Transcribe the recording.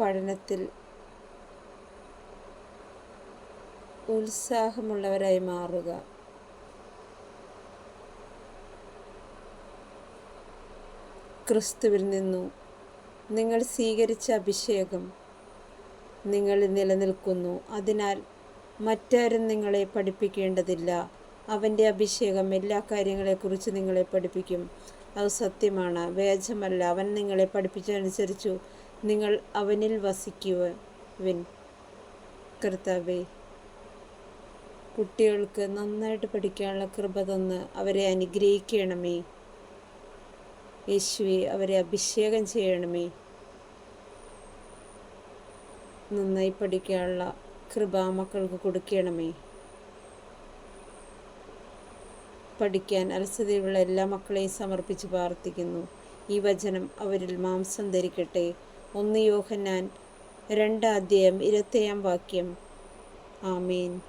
പഠനത്തിൽ ഉത്സാഹമുള്ളവരായി മാറുക. ക്രിസ്തുവിൽ നിന്നു നിങ്ങൾ സ്വീകരിച്ച അഭിഷേകം നിങ്ങൾ നിലനിൽക്കുന്നു. അതിനാൽ മറ്റാരും നിങ്ങളെ പഠിപ്പിക്കേണ്ടതില്ല. അവന്റെ അഭിഷേകം എല്ലാ കാര്യങ്ങളെക്കുറിച്ച് നിങ്ങളെ പഠിപ്പിക്കും. അത് സത്യമാണ്. വ്യാജമല്ല. അവൻ നിങ്ങളെ പഠിപ്പിച്ചതനുസരിച്ചു നിങ്ങൾ അവനിൽ വസിക്കുവിൻ. കർത്താവേ കുട്ടികൾക്ക് നന്നായിട്ട് പഠിക്കാനുള്ള കൃപ തന്ന് അവരെ അനുഗ്രഹിക്കണമേ. യേശുവെ അവരെ അഭിഷേകം ചെയ്യണമേ. നന്നായി പഠിക്കാനുള്ള കൃപ മക്കൾക്ക് കൊടുക്കണമേ. പഠിക്കാൻ അലസതയുള്ള എല്ലാ മക്കളെയും സമർപ്പിച്ച് പ്രാർത്ഥിക്കുന്നു. ഈ വചനം അവരിൽ മാംസം ധരിക്കട്ടെ. ഒന്ന് യോഹന്നാൻ രണ്ടാം അധ്യായം ഇരുപത്തേഴാം വാക്യം. ആമീൻ.